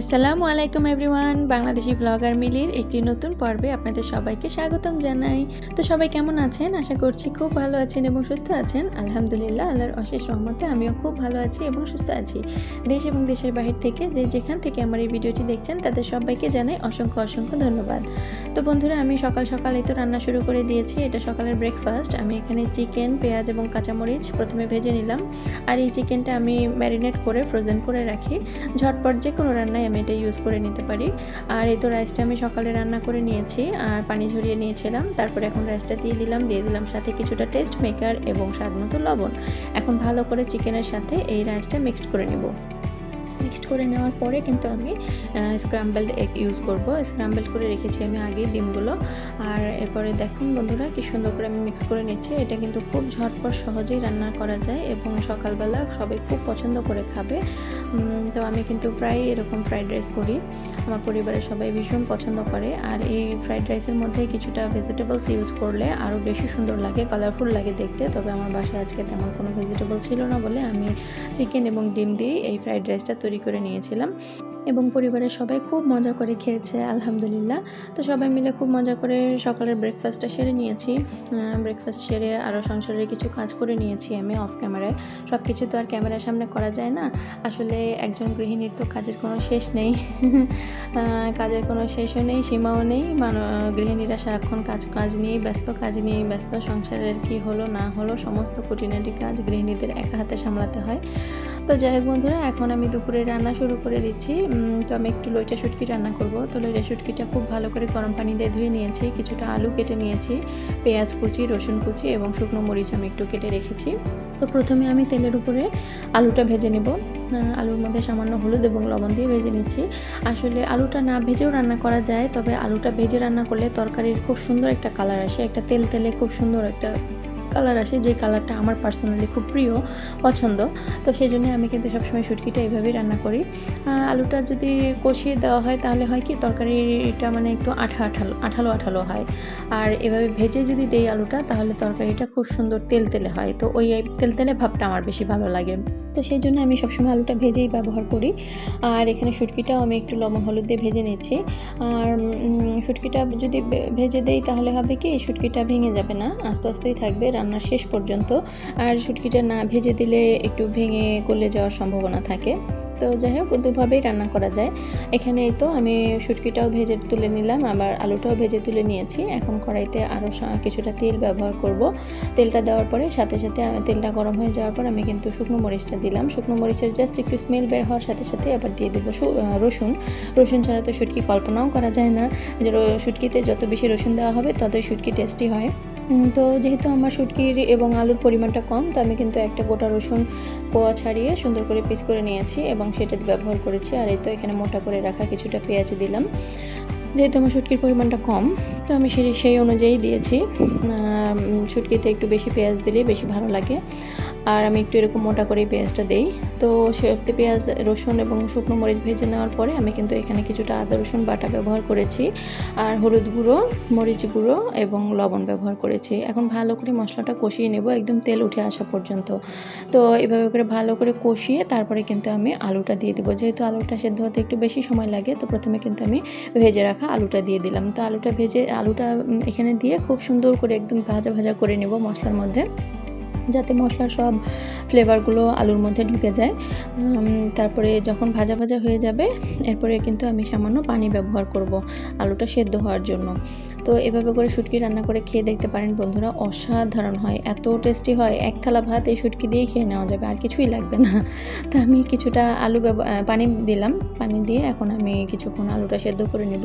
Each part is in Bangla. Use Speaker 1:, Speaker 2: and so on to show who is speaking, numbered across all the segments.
Speaker 1: আসসালামু আলাইকুম এভরিওয়ান, বাংলাদেশি ব্লগার মিলির একটি নতুন পর্বে আপনাদের সবাইকে স্বাগতম জানাই। তো সবাই কেমন আছেন? আশা করছি খুব ভালো আছেন এবং সুস্থ আছেন। আলহামদুলিল্লাহ, আল্লাহর অশেষ রহমতে আমিও খুব ভালো আছি এবং সুস্থ আছি। দেশ এবং দেশের বাহির থেকে যে যেখান থেকে আমার এই ভিডিওটি দেখছেন, তাদের সবাইকে জানাই অসংখ্য অসংখ্য ধন্যবাদ। তো বন্ধুরা, আমি সকাল সকাল তো রান্না শুরু করে দিয়েছি। এটা সকালের ব্রেকফাস্ট আমি এখানে চিকেন পেঁয়াজ এবং কাঁচামরিচ প্রথমে ভেজে নিলাম। আর এই চিকেনটা আমি ম্যারিনেট করে ফ্রোজেন করে রাখি। ঝটপট যে কোনো রান্নায় আমি এটা ইউজ করে নিতে পারি। আর এই তো রাইসটা আমি সকালে রান্না করে নিয়েছি, আর পানি ঝরিয়ে নিয়েছিলাম। তারপর এখন রাইসটা দিয়ে দিলাম দিয়ে দিলাম সাথে কিছুটা টেস্ট মেকার এবং স্বাদ মতো লবণ। এখন ভালো করে চিকেনের সাথে এই রাইসটা মিক্সড করে নেব। মিক্সড করে নেওয়ার পরে কিন্তু আমি স্ক্রাম্বলড এগ ইউজ করব। স্ক্রাম্বলড করে রেখেছি আমি আগে ডিমগুলো। আর এরপরে দেখুন বন্ধুরা, কি সুন্দর করে আমি মিক্স করে নিচ্ছি। এটা কিন্তু খুব ঝটপট সহজেই রান্না করা যায় এবং সকালবেলা সবাই খুব পছন্দ করে খাবে। তো আমি কিন্তু প্রায় এরকম ফ্রাইড রাইস করি। আমার পরিবারের সবাই ভীষণ পছন্দ করে। আর এই ফ্রাইড রাইসের মধ্যে কিছুটা ভেজিটেবলস ইউজ করলে আরও বেশি সুন্দর লাগে কালারফুল লাগে দেখতে। তবে আমার বাসায় আজকে তেমন কোনো ভেজিটেবল ছিল না বলে আমি চিকেন এবং ডিম দিয়ে এই ফ্রাইড রাইসটা তৈরি করে নিয়েছিলাম এবং পরিবারের সবাই খুব মজা করে খেয়েছে, আলহামদুলিল্লাহ। তো সবাই মিলে খুব মজা করে সকালের ব্রেকফাস্টটা সেরে নিয়েছি। ব্রেকফাস্ট সেরে আরও সংসারের কিছু কাজ করে নিয়েছি আমি অফ ক্যামেরায় সব কিছু তো আর ক্যামেরার সামনে করা যায় না। আসলে একজন গৃহিণীর তো কাজের কোনো শেষ নেই। কাজের কোনো শেষও নেই, সীমাও নেই। মান- গৃহিণীরা সারাক্ষণ কাজ কাজ নিয়েই ব্যস্ত, কাজ নিয়েই ব্যস্ত। সংসারের কি হলো, না হলো, সমস্ত খুঁটিনাটি কাজ গৃহিণীদের একা হাতে সামলাতে হয়। তো যাই হোক বন্ধুরা, এখন আমি দুপুরে রান্না শুরু করে দিচ্ছি। তো আমি একটু লইটা শুটকি রান্না করব। তো লইটা শুটকিটা খুব ভালো করে গরম পানি দিয়ে ধুয়ে নিয়েছি। কিছুটা আলু কেটে নিয়েছি, পেঁয়াজ কুচি, রসুন কুচি এবং শুকনো মরিচ আমি একটু কেটে রেখেছি। তো প্রথমে আমি তেলের উপরে আলুটা ভেজে নেব। আলুর মধ্যে সামান্য হলুদ এবং লবণ দিয়ে ভেজে নিচ্ছি। আসলে আলুটা না ভেজেও রান্না করা যায়, তবে আলুটা ভেজে রান্না করলে তরকারির খুব সুন্দর একটা কালার আসে। একটা তেল তেলে খুব সুন্দর একটা কালার আসে, যে কালারটা আমার পার্সোনালি খুব প্রিয়, পছন্দ। তো সেই জন্য আমি কিন্তু সবসময় শুটকিটা এইভাবেই রান্না করি। আলুটা যদি কষিয়ে দেওয়া হয়, তাহলে হয় কি, তরকারিটা মানে একটু আঠা আঠালো আঠালো আঠালো হয়। আর এভাবে ভেজে যদি দেই আলুটা, তাহলে তরকারিটা খুব সুন্দর তেল তেলে হয়। তো ওই তেল তেলে ভাবটা আমার বেশি ভালো লাগে। তো সেই জন্য আমি সবসময় আলুটা ভেজেই ব্যবহার করি। আর এখানে শুটকিটাও আমি একটু লবণ, হলুদ দিয়ে ভেজে নিচ্ছি আর শুটকিটা যদি ভেজে দেই, তাহলে হবে কি, শুটকিটা ভেঙে যাবে না, আস্তে আস্তেই থাকবে রান্নার শেষ পর্যন্ত। আর শুটকিটা না ভেজে দিলে একটু ভেঙে গলে যাওয়ার সম্ভাবনা থাকে। তো যাই হোক দুভাবেই রান্না করা যায়। এখানে এই তো আমি শুটকিটাও ভেজে তুলে নিলাম, আবার আলুটাও ভেজে তুলে নিয়েছি। এখন কড়াইতে আরও কিছুটা তেল ব্যবহার করব। তেলটা দেওয়ার পরে সাথে সাথে তেলটা গরম হয়ে যাওয়ার পর আমি কিন্তু শুকনো মরিচটা দিলাম। শুকনো মরিচের জাস্ট একটু স্মেল বের হওয়ার সাথে সাথে আবার দিয়ে দেবো রসুন। রসুন ছাড়া তো শুটকি কল্পনাও করা যায় না। যে শুটকিতে যত বেশি রসুন দেওয়া হবে ততই শুটকি টেস্টি হয়। তো যেহেতু আমার শুটকির এবং আলুর পরিমাণটা কম, তো আমি কিন্তু একটা গোটা রসুন কোয়া ছাড়িয়ে সুন্দর করে পিস করে নিয়েছি এবং সেটা ব্যবহার করেছি। আর এই তো এখানে মোটা করে রাখা কিছুটা পেঁয়াজ দিলাম। যেহেতু আমার শুটকির পরিমাণটা কম, তো আমি সেই সেই অনুযায়ী দিয়েছি। শুটকিতে একটু বেশি পেঁয়াজ দিলে বেশি ভালো লাগে। আর আমি একটু এরকম মোটা করে পেঁয়াজটা দেই। তো সেতে পেঁয়াজ, রসুন এবং শুকনো মরিচ ভেজে নেওয়ার পরে আমি কিন্তু এখানে কিছুটা আদা, রসুন বাটা ব্যবহার করেছি। আর হলুদ গুঁড়ো, মরিচ গুঁড়ো এবং লবণ ব্যবহার করেছি। এখন ভালো করে মশলাটা কষিয়ে নেব, একদম তেল উঠে আসা পর্যন্ত। তো এভাবে করে ভালো করে কষিয়ে তারপরে কিন্তু আমি আলুটা দিয়ে দেবো। যেহেতু আলুটা সেদ্ধ হতে একটু বেশি সময় লাগে, তো প্রথমে কিন্তু আমি ভেজে রাখা আলুটা দিয়ে দিলাম। তো আলুটা ভেজে, আলুটা এখানে দিয়ে খুব সুন্দর করে একদম ভাজা ভাজা করে নেব মশলার মধ্যে। যাতে মশলার সব ফ্লেভারগুলো আলুর মধ্যে ঢুকে যায়। তারপরে যখন ভাজা ভাজা হয়ে যাবে, এরপরে কিন্তু আমি সামান্য পানি ব্যবহার করব আলুটা সেদ্ধ হওয়ার জন্য। তো এভাবে করে শুটকি রান্না করে খেয়ে দেখতে পারেন বন্ধুরা, অসাধারণ হয়, এত টেস্টি হয়। এক থালা ভাত এই শুটকি দিয়ে খেয়ে নেওয়া যাবে, আর কিছুই লাগবে না। তো আমি কিছুটা আলু পানি দিলাম, পানি দিয়ে এখন আমি কিছুক্ষণ আলুটা সেদ্ধ করে নেব।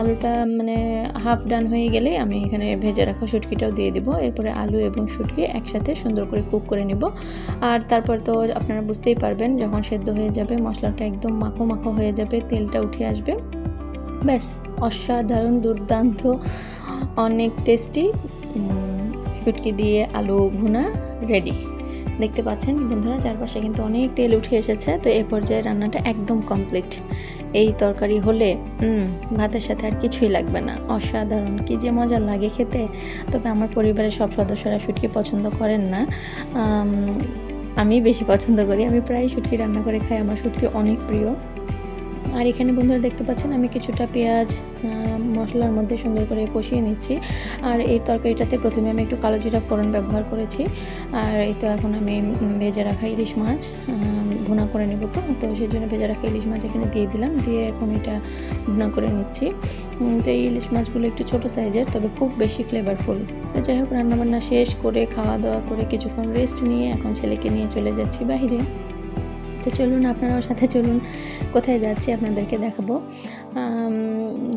Speaker 1: আলুটা মানে হাফ ডান হয়ে গেলে আমি এখানে ভেজে রাখা শুটকিটাও দিয়ে দিব। এরপরে আলু এবং শুটকি একসাথে সুন্দর করে কুক করে নেব। আর তারপর তো আপনারা বুঝতেই পারবেন, যখন সেদ্ধ হয়ে যাবে মশলাটা একদম মাখো মাখো হয়ে যাবে, তেলটা উঠে আসবে। ব্যাস। অসাধারণ দুর্দান্ত, অনেক টেস্টি শুটকি দিয়ে আলু ভুনা রেডি দেখতে পাচ্ছেন বন্ধুরা, চারপাশে কিন্তু অনেক তেল উঠে এসেছে, তো এ পর্যায়ে রান্নাটা একদম কমপ্লিট এই তরকারি হলে ভাতের সাথে আর কিছুই লাগবে না। অসাধারণ, কি যে মজা লাগে খেতে। তবে আমার পরিবারের সব সদস্যরা শুটকি পছন্দ করেন না। আমি বেশি পছন্দ করি। আমি প্রায় শুটকি রান্না করে খাই, আমার শুটকি অনেক প্রিয়। আর এখানে বন্ধুরা দেখতে পাচ্ছেন, আমি কিছুটা পেঁয়াজ মশলার মধ্যে সুন্দর করে কষিয়ে নিচ্ছি। আর এই তরকারিটাতে প্রথমে আমি একটু কালো জিরা ফোড়ন ব্যবহার করেছি। আর এই তো এখন আমি ভেজে রাখা ইলিশ মাছ ভুনা করে নেব তো। তো সেই জন্য ভেজে রাখা ইলিশ মাছ এখানে দিয়ে দিলাম, দিয়ে এখন এটা ভুনা করে নিচ্ছি। তো এই ইলিশ মাছগুলো একটু ছোট সাইজের, তবে খুব বেশি ফ্লেভারফুল তো যাই হোক, রান্নাবান্না শেষ করে খাওয়া দাওয়া করে কিছুক্ষণ রেস্ট নিয়ে এখন ছেলেকে নিয়ে চলে যাচ্ছি বাইরে। তো চলুন, আপনারাও সাথে চলুন। কোথায় যাচ্ছি আপনাদেরকে দেখাবো।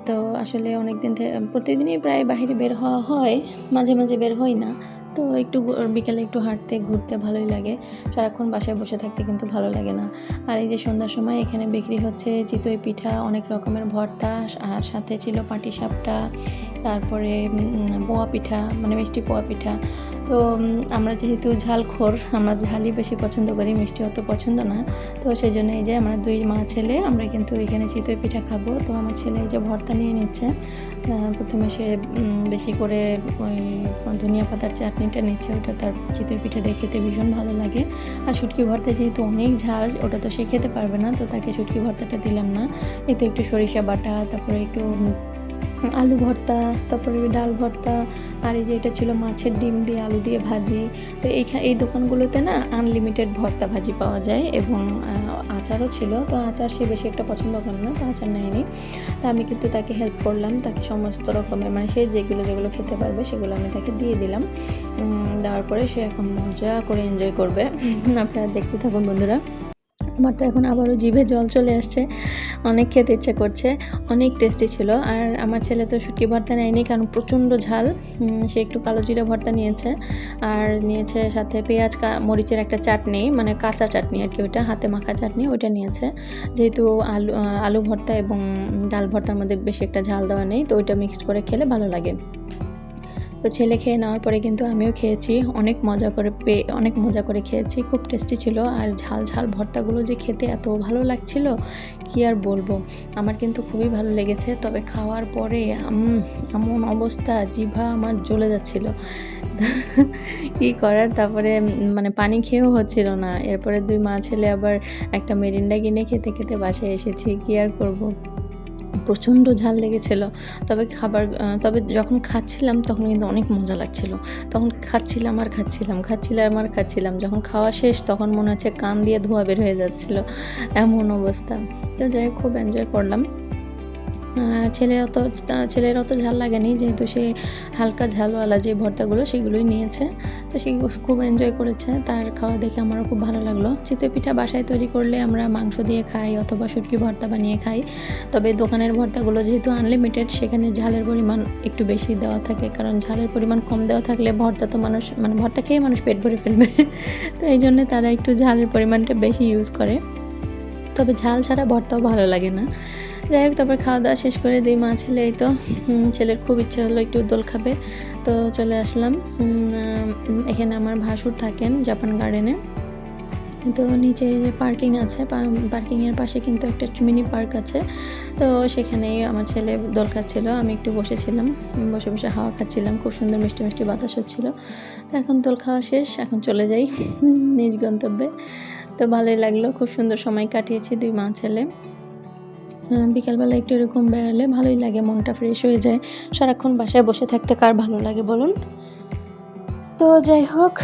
Speaker 1: তো আসলে অনেক দিন থেকে প্রতিদিনই প্রায় বাইরে বের হওয়া হয়, মাঝে মাঝে বের হই না। তো একটু বিকালে একটু হাঁটতে, ঘুরতে ভালোই লাগে। সারাক্ষণ বাসায় বসে থাকতে কিন্তু ভালো লাগে না। আর এই যে সন্ধ্যার সময় এখানে বিক্রি হচ্ছে চিতই পিঠা, অনেক রকমের ভর্তা, আর সাথে ছিল পাটি সাপটা তারপরে পোয়া পিঠা মানে মিষ্টি পোয়া পিঠা। তো আমরা যেহেতু ঝালখোর, আমরা ঝালই বেশি পছন্দ করি, মিষ্টি অত পছন্দ না। তো সেই জন্য এই যে আমরা দুই মা ছেলে, আমরা কিন্তু এখানে চিতই পিঠা খাব। তো আমার ছেলে এই যে ভর্তা নিয়ে নিচ্ছে। প্রথমে সে বেশি করে ওই ধনিয়া পাতার চাটনিটা নিচ্ছে। ওটা তার চিতই পিঠা দিয়ে খেতে ভীষণ ভালো লাগে। আর শুটকি ভর্তা যেহেতু অনেক ঝাল, ওটা তো সে খেতে পারবে না। তো তাকে শুটকি ভর্তাটা দিলাম না। এই তো একটু সরিষা বাটা, তারপরে একটু আলু ভর্তা তারপরে ডাল ভর্তা আর এই যে এটা ছিল মাছের ডিম দিয়ে আলু দিয়ে ভাজি। তো এইখানে এই দোকানগুলোতে না আনলিমিটেড ভর্তা ভাজি পাওয়া যায় এবং আচারও ছিল। তো আচার সে বেশি একটা পছন্দ করে না তো আচার নেয়নি। তো আমি কিন্তু তাকে হেল্প করলাম তাকে সমস্ত রকমের মানে সে যেগুলো যেগুলো খেতে পারবে সেগুলো আমি তাকে দিয়ে দিলাম। দেওয়ার পরে সে এখন মজা করে এনজয় করবে। আপনারা দেখতে থাকুন বন্ধুরা। আমার তো এখন আবারও জিভে জল চলে আসছে। অনেক খেতে ইচ্ছে করছে, অনেক টেস্টি ছিল। আর আমার ছেলে তো শুটকি ভর্তা নেয়নি, কারণ প্রচণ্ড ঝাল। সে একটু কালো জিরা ভর্তা নিয়েছে। আর নিয়েছে সাথে পেঁয়াজ মরিচের একটা চাটনি মানে কাঁচা চাটনি আর কি ওইটা, হাতে মাখা চাটনি, ওইটা নিয়েছে। যেহেতু আলু আলু ভর্তা এবং ডাল ভর্তার মধ্যে বেশি একটা ঝাল দেওয়া নেই, তো ওইটা মিক্সড করে খেলে ভালো লাগে। তো ছেলে খেয়ে নেওয়ার পরে কিন্তু আমিও খেয়েছি, অনেক মজা করে পেয়ে অনেক মজা করে খেয়েছি, খুব টেস্টি ছিল। আর ঝাল ঝাল ভর্তাগুলো যে খেতে এত ভালো লাগছিল, কি আর বলব? আমার কিন্তু খুবই ভালো লেগেছে। তবে খাওয়ার পরে এমন অবস্থা, জিভা আমার জ্বলে যাচ্ছিল। কি করার? তারপরে মানে পানি খেয়েও হচ্ছিল না। এরপরে দুই মা ছেলে আবার একটা মেরিন্ডা কিনে খেতে খেতে বাসায় এসেছি। কি আর করব? প্রচণ্ড ঝাল লেগেছিল। তবে খাবার তবে যখন খাচ্ছিলাম তখন কিন্তু অনেক মজা লাগছিল। তখন খাচ্ছিলাম আর খাচ্ছিলাম খাচ্ছিলাম আর খাচ্ছিলাম। যখন খাওয়া শেষ তখন মনে হচ্ছে কান দিয়ে ধোয়া বের হয়ে যাচ্ছিল। এমন অবস্থা। তো যাই খুব এনজয় করলাম। ছেলে অত ছেলের অত ঝাল লাগেনি, যেহেতু সে হালকা ঝালওয়ালা যে ভর্তাগুলো সেগুলোই নিয়েছে। তো সেগুলো খুব এনজয় করেছে। তার খাওয়া দেখে আমারও খুব ভালো লাগল। চিতই পিঠা বাসায় তৈরি করলে আমরা মাংস দিয়ে খাই অথবা শুটকি ভর্তা বানিয়ে খাই। তবে দোকানের ভর্তাগুলো যেহেতু আনলিমিটেড সেখানে ঝালের পরিমাণ একটু বেশি দেওয়া থাকে। কারণ ঝালের পরিমাণ কম দেওয়া থাকলে ভর্তা তো মানুষ মানে ভর্তা খেয়ে মানুষ পেট ভরে ফেলবে। তো এই জন্যে তারা একটু ঝালের পরিমাণটা বেশি ইউজ করে। তবে ঝাল ছাড়া ভর্তাও ভালো লাগে না। যাই হোক, তারপর খাওয়া দাওয়া শেষ করে দিই মা ছেলে, এই তো ছেলের খুব ইচ্ছে হলো একটু দোল খাবে। তো চলে আসলাম এখানে আমার ভাসুর থাকেন জাপান গার্ডেনে। তো নিচে যে পার্কিং আছে পার্কিংয়ের পাশে কিন্তু একটা মিনি পার্ক আছে। তো সেখানেই আমার ছেলে দোল খাচ্ছিল আমি একটু বসেছিলাম, বসে বসে হাওয়া খাচ্ছিলাম, খুব সুন্দর মিষ্টি মিষ্টি বাতাস হচ্ছিল। তো এখন দোল খাওয়া শেষ, এখন চলে যাই, নিজ গন্তব্যে। তো ভালোই লাগল, খুব সুন্দর সময় কাটিয়েছি দুই মা ছেলে। বিকালবেলা একটু এরকম বেড়ালে ভালোই লাগে, মনটা ফ্রেশ হয়ে যায়। সারাক্ষণ বাসায় বসে থাকতে কার ভালো লাগে বলুন? তো যাই হোক,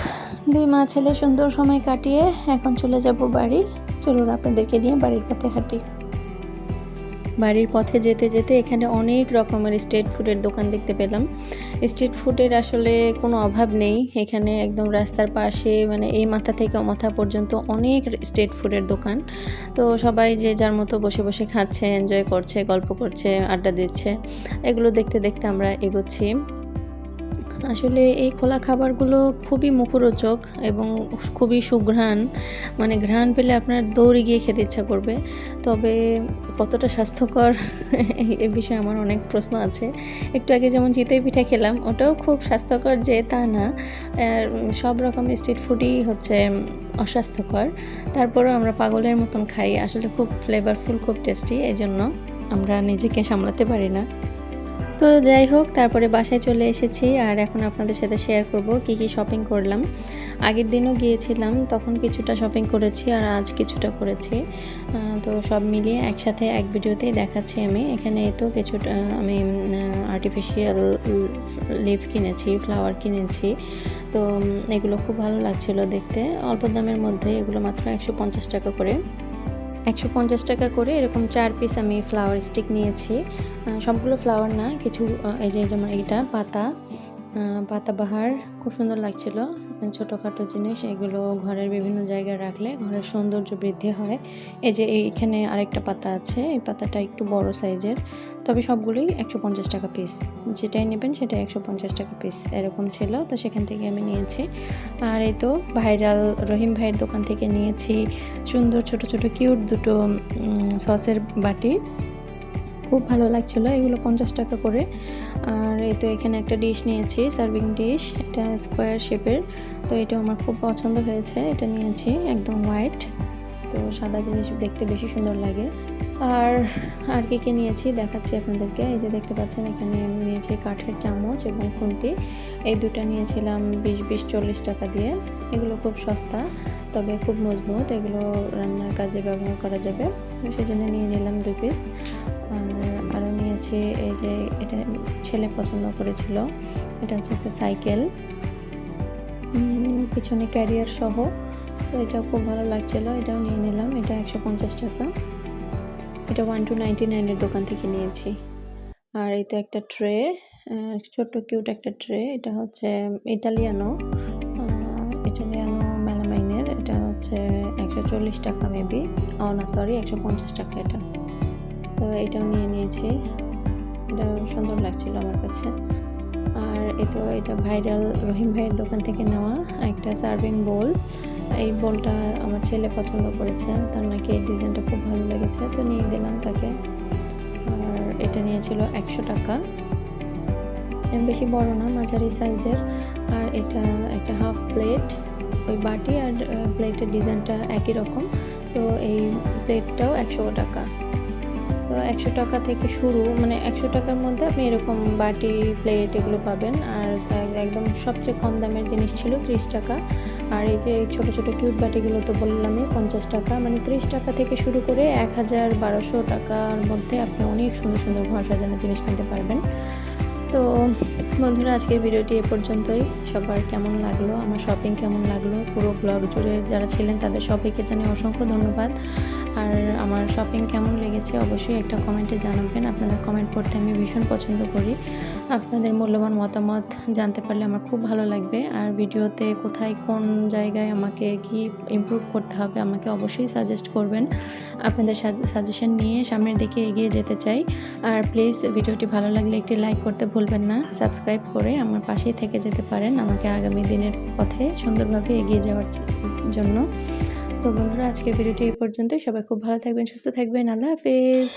Speaker 1: দুই মা ছেলে সুন্দর সময় কাটিয়ে এখন চলে যাব বাড়ি। চলুন আপনাদেরকে নিয়ে বাড়ির পথে হাঁটি। বাড়ির পথে যেতে যেতে এখানে অনেক রকমের স্ট্রিট ফুডের দোকান দেখতে পেলাম। স্ট্রিট ফুডের আসলে কোনো অভাব নেই। এখানে একদম রাস্তার পাশে মানে এই মাথা থেকে ও মাথা পর্যন্ত অনেক স্ট্রিট ফুডের দোকান। তো সবাই যে যার মতো বসে বসে খাচ্ছে, এনজয় করছে, গল্প করছে, আড্ডা দিচ্ছে, এগুলো দেখতে দেখতে আমরা এগোচ্ছি। আসলে এই খোলা খাবারগুলো খুবই মুখরোচক এবং খুবই সুঘ্রাণ। মানে ঘ্রাণ পেলে আপনার দৌড়ে গিয়ে খেতে ইচ্ছা করবে। তবে কতটা স্বাস্থ্যকর এ বিষয়ে আমার অনেক প্রশ্ন আছে। একটু আগে যেমন চিতই পিঠা খেলাম, ওটাও খুব স্বাস্থ্যকর যে তা না। সব রকম স্ট্রিট ফুডই হচ্ছে অস্বাস্থ্যকর। তারপরেও আমরা পাগলের মতন খাই, আসলে খুব ফ্লেভারফুল খুব টেস্টি এই জন্য আমরা নিজেকে সামলাতে পারি না। তো যাই হোক, তারপরে বাসায় চলে এসেছি আর এখন আপনাদের সাথে শেয়ার করব কি কি শপিং করলাম। আগের দিনও গিয়েছিলাম, তখন কিছুটা শপিং করেছি আর আজ কিছুটা করেছি। তো সব মিলিয়ে একসাথে এক ভিডিওতেই দেখাচ্ছি আমি। এখানে তো কিছুটা আমি আর্টিফিশিয়াল লিভ কিনেছি ফ্লাওয়ার কিনেছি। তো এগুলো খুব ভালো লাগছিল দেখতে। অল্প দামের মধ্যে এগুলো মাত্র একশো পঞ্চাশ টাকা করে। একশো পঞ্চাশ টাকা করে এরকম চার পিস আমি ফ্লাওয়ার স্টিক নিয়েছি। সবগুলো ফ্লাওয়ার না, কিছু এই যে, যেমন এইটা, পাতা পাতাবাহার খুব সুন্দর লাগছিল। ছোটোখাটো জিনিস, এগুলো ঘরের বিভিন্ন জায়গায় রাখলে ঘরের সৌন্দর্য বৃদ্ধি হয়। এই যে এইখানে আরেকটা পাতা আছে, এই পাতাটা একটু বড় সাইজের। তবে সবগুলোই একশো পঞ্চাশ টাকা পিস যেটাই নেবেন সেটা একশো পঞ্চাশ টাকা পিস এরকম ছিল, তো সেখান থেকে আমি নিয়েছি। আর এই তো ভাইরাল, রহিম ভাইয়ের দোকান থেকে নিয়েছি। সুন্দর ছোট ছোট কিউট দুটো সসের বাটি। খুব ভালো লাগছিল, এগুলো পঞ্চাশ টাকা করে। আর এই তো এখানে একটা ডিশ নিয়েছি সার্ভিং ডিশ এটা স্কোয়ার শেপের তো এটা আমার খুব পছন্দ হয়েছে, এটা নিয়েছি, একদম হোয়াইট তো সাদা জিনিস দেখতে বেশি সুন্দর লাগে। আর আর কি কি নিয়েছি দেখাচ্ছি আপনাদেরকে। এই যে দেখতে পাচ্ছেন, এখানে আমি নিয়েছি কাঠের চামচ এবং খুন্তি। এই দুটো নিয়েছিলাম বিশ বিশ, চল্লিশ টাকা দিয়ে। এগুলো খুব সস্তা, তবে খুব মজবুত। এগুলো রান্নার কাজে ব্যবহার করা যাবে। সেই জন্য নিয়ে নিলাম দু পিস। আর আরও নিয়েছি এই যে এটা ছেলে পছন্দ করেছিল। এটা হচ্ছে একটা সাইকেল। পিছনে ক্যারিয়ার সহ। এটা খুব ভালো লাগছিল। এটাও নিয়ে নিলাম। এটা একশো পঞ্চাশ টাকা। এটা ওয়ান টু নাইনটি নাইনের দোকান থেকে নিয়েছি। আর তো একটা ট্রে ছোট্ট কিউট একটা ট্রে, এটা হচ্ছে ইটালিয়ানো ইটালিয়ানো মেলামাইনের, এটা হচ্ছে একশো চল্লিশ টাকা মেবি। ও না সরি একশো পঞ্চাশ টাকা এটা। তো এটাও নিয়ে নিয়েছি। এটা সুন্দর লাগছিল আমার কাছে। আর এ তো এটা ভাইরাল রহিম ভাইয়ের দোকান থেকে নেওয়া একটা সার্ভিং বোল। এই বলটা আমার ছেলে পছন্দ করেছে। তার নাকি এই ডিজাইনটা খুব ভালো লেগেছে। তো নিয়ে দিলাম তাকে। আর এটা নিয়েছিল একশো টাকা। বেশি বড় না, মাঝারি সাইজের। আর এটা একটা হাফ প্লেট। ওই বাটি আর প্লেটের ডিজাইনটা একই রকম। তো এই প্লেটটাও একশো টাকা। তো একশো টাকা থেকে শুরু মানে একশো টাকার মধ্যে আপনি এরকম বাটি, প্লেট এগুলো পাবেন। আর একদম সবচেয়ে কম দামের জিনিস ছিল ত্রিশ টাকা। আর এই যে ছোটো ছোটো কিউট বাটিগুলো তো বললামই, পঞ্চাশ টাকা মানে ত্রিশ টাকা থেকে শুরু করে এক হাজার বারোশো টাকার মধ্যে আপনি অনেক সুন্দর সুন্দর ঘর সাজানোর জিনিস কিনতে পারবেন। তো বন্ধুরা, আজকের ভিডিওটি এ পর্যন্তই। সবার কেমন লাগল? আমার শপিং কেমন লাগল? পুরো ব্লগ জুড়ে যারা ছিলেন তাদের সবাইকে জানিয়ে অসংখ্য ধন্যবাদ। আর আমার শপিং কেমন লেগেছে অবশ্যই একটা কমেন্টে জানাবেন। আপনাদের কমেন্ট পড়তে আমি ভীষণ পছন্দ করি। আপনাদের মূল্যবান মতামত জানতে পারলে আমার খুব ভালো লাগবে। আর ভিডিওতে কোথায়, কোন জায়গায় আমাকে কি ইমপ্রুভ করতে হবে আমাকে অবশ্যই সাজেস্ট করবেন। আপনাদের সাজেশন নিয়ে সামনের দিকে এগিয়ে যেতে চাই। আর প্লিজ ভিডিওটি ভালো লাগলে একটি লাইক করতে ভুলবেন না। সাবস্ক্রাইব করে আমার পাশেই থেকে যেতে পারেন আমাকে আগামী দিনের পথে সুন্দরভাবে এগিয়ে যাওয়ার জন্য। তো বন্ধুরা আজকের ভিডিওটি এই পর্যন্তই। সবাই খুব ভালো থাকবেন সুস্থ থাকবেন। আল্লাহ হাফিজ।